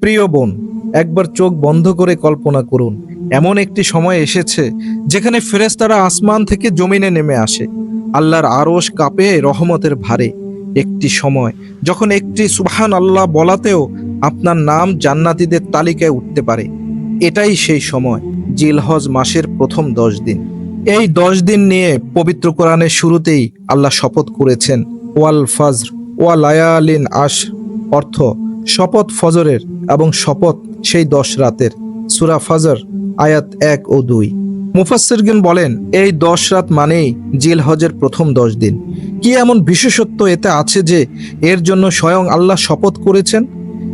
প্রিয় বোন, একবার চোখ বন্ধ করে কল্পনা করুন। এমন একটি সময় এসেছে যেখানে ফেরেশতারা আসমান থেকে জমিনে নেমে আসে। আল্লাহর আরশ কাঁপে রহমতের ভারে। একটি সময় যখন একটি সুবহান আল্লাহ বলাতেও আপনার নাম জান্নাতীদের তালিকায় উঠতে পারে। এটাই সেই সময়, জিলহজ মাসের প্রথম দশ দিন। এই দশ দিন নিয়ে পবিত্র কোরআনের শুরুতেই আল্লাহ শপথ করেছেন, ওয়াল ফজর ওয়া লায়ালিন আশ অর্থ শপথ ফজরের এবং শপথ সেই দশ রাতের। সুরা ফজর, আয়াত এক ও দুই। মুফাসসিরগণ বলেন, এই দশ রাত মানেই জিল হজের প্রথম দশ দিন। কি এমন বিশেষত্ব এতে আছে যে এর জন্য স্বয়ং আল্লাহ শপথ করেছেন?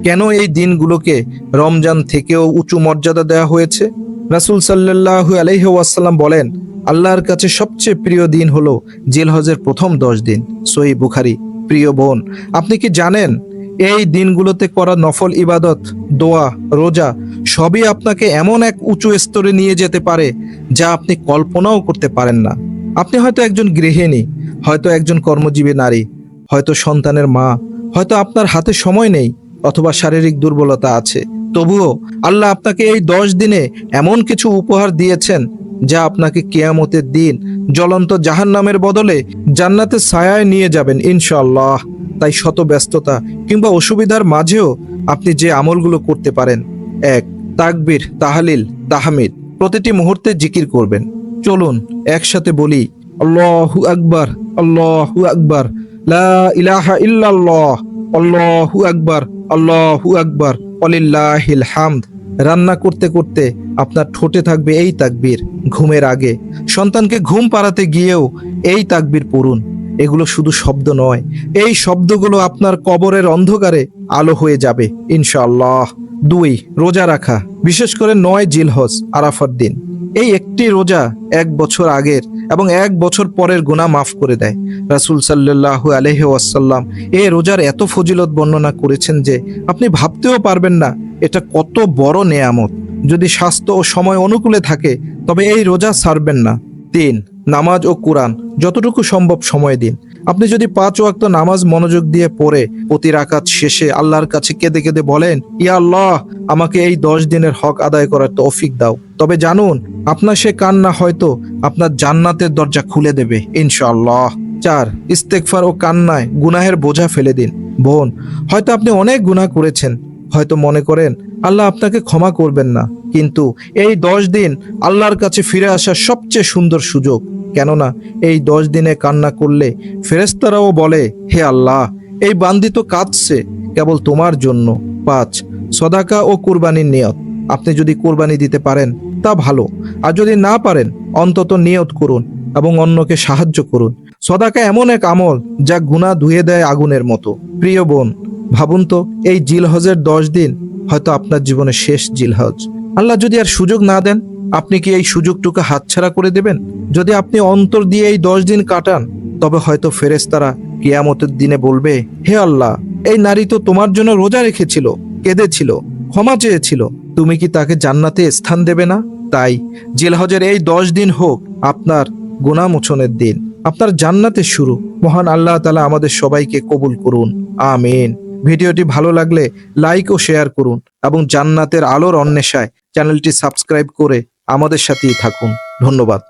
কেন এই দিনগুলোকে রমজান থেকেও উঁচু মর্যাদা দেওয়া হয়েছে? রাসূল সাল্লাল্লাহু আলাইহি ওয়াসাল্লাম বলেন, আল্লাহর কাছে সবচেয়ে প্রিয় দিন হলো জিল হজের প্রথম দশ দিন। সহি বুখারি, প্রিয় বোন, আপনি কি জানেন এই দিনগুলোতে করা নফল ইবাদত, দোয়া, রোজা, সবই আপনাকে এমন এক উঁচু স্তরে নিয়ে যেতে পারে যা আপনি কল্পনাও করতে পারেন না। আপনি হয়তো একজন গৃহিণী, হয়তো একজন কর্মজীবী নারী, হয়তো সন্তানের মা, হয়তো আপনার হাতে সময় নেই অথবা শারীরিক দুর্বলতা আছে। তবুও আল্লাহ আপনাকে এই দশ দিনে এমন কিছু উপহার দিয়েছেন যা আপনাকে কেয়ামতের দিন জ্বলন্ত জাহান্নামের বদলে জান্নাতের ছায়ায় নিয়ে যাবেন ইনশাআল্লাহ। তাই শত ব্যস্ততা কিংবা অসুবিধার মাঝেও আপনি যে আমলগুলো করতে পারেন। এক, তাকবির, তাহালিল, তাহমিদ প্রতিটি মুহূর্তে জিকির করবেন। চলুন, একসাথে বলি, আল্লাহু আকবার আল্লাহু আকবার, লা ইলাহা ইল্লাল্লাহ, আল্লাহু আকবার আল্লাহু আকবার অলিল্লাহিল হামদ। রান্না করতে করতে আপনার ঠোঁটে থাকবে এই তাকবীর, ঘুমের আগে। সন্তানকে ঘুম পাড়াতে গিয়েও এই তাকবীর পড়ুন। এগুলো শুধু শব্দ নয়, এই শব্দগুলো আপনার কবরের অন্ধকারে আলো হয়ে যাবে ইনশাল্লাহ দুই, রোজা রাখা, বিশেষ করে নয় জিলহজ, আরাফার দিন। এই একটি রোজা এক বছর আগের এবং এক বছর পরের গুনাহ মাফ করে দেয়। রাসূল সাল্লাল্লাহু আলাইহি ওয়াসাল্লাম এই রোজার এত ফজিলত বর্ণনা করেছেন যে আপনি ভাবতেও পারবেন না, এটা কত বড় নেয়ামত। যদি স্বাস্থ্য ও সময় অনুকূলে থাকে, তবে এই রোজা ছাড়বেন না। তিন নামাজ ও কোরআন, যতটুকু সম্ভব সময় দিন। আপনি যদি পাঁচ ওয়াক্ত নামাজ মনোযোগ দিয়ে পড়ে, প্রতি রাকাত শেষে আল্লাহর কাছে কেঁদে কেঁদে বলেন, ইয়া আল্লাহ, আমাকে এই দশ দিনের হক আদায় করার তৌফিক দাও। তবে জানুন, আপনার সে কান্না হয়তো আপনার জান্নাতের দরজা খুলে দেবে, ইনশাআল্লাহ। চার ইস্তেকফার ও কান্নায় গুনাহের বোঝা ফেলে দিন। বোন, হয়তো আপনি অনেক গুনাহ করেছেন, হয়তো মনে করেন, আল্লাহ আপনাকে ক্ষমা করবেন না। কিন্তু এই দশ দিন আল্লাহর কাছে ফিরে আসার সবচেয়ে সুন্দর সুযোগ। কেননা এই দশ দিনে কান্না করলে ফেরেস্তারাও বলে, হে আল্লাহ, এই বান্দি তো কাঁদছে, কেবল তোমার জন্য। পাঁচ, সদাকা ও কুরবানির নিয়ত। আপনি যদি কুরবানি দিতে পারেন, তা ভালো। আর যদি না পারেন, অন্তত নিয়ত করুন এবং অন্যকে সাহায্য করুন। সদাকা এমন এক আমল যা গুণা ধুয়ে দেয় আগুনের মতো। প্রিয় বোন, ভাবুন তো, এই জিলহজের দশ দিন হয়তো আপনার জীবনের শেষ জিলহজ। আল্লাহ যদি আর সুযোগ না দেন, আপনি কি এই সুযোগটুকু হাতছাড়া করে দেবেন? যদি আপনি অন্তর দিয়ে এই দশ দিন কাটান, তবে হয়তো ফেরেশতারা কিয়ামতের দিনে বলবে, হে আল্লাহ, এই নারী তো তোমার জন্য রোজা রেখেছিল, কেঁদেছিল, ক্ষমা চেয়েছিল। তুমি কি তাকে জান্নাতে স্থান দেবে না? তাই জেলহজের এই দশ দিন হোক আপনার গুণামোচনের দিন, আপনার জান্নাতের শুরু। মহান আল্লাহ তালা আমাদের সবাইকে কবুল করুন। আমিন। ভিডিওটি ভালো লাগলে লাইক ও শেয়ার করুন এবং জান্নাতের আলোর অন্বেষায় চ্যানেলটি সাবস্ক্রাইব করে আমাদের সাথেই থাকুন। ধন্যবাদ।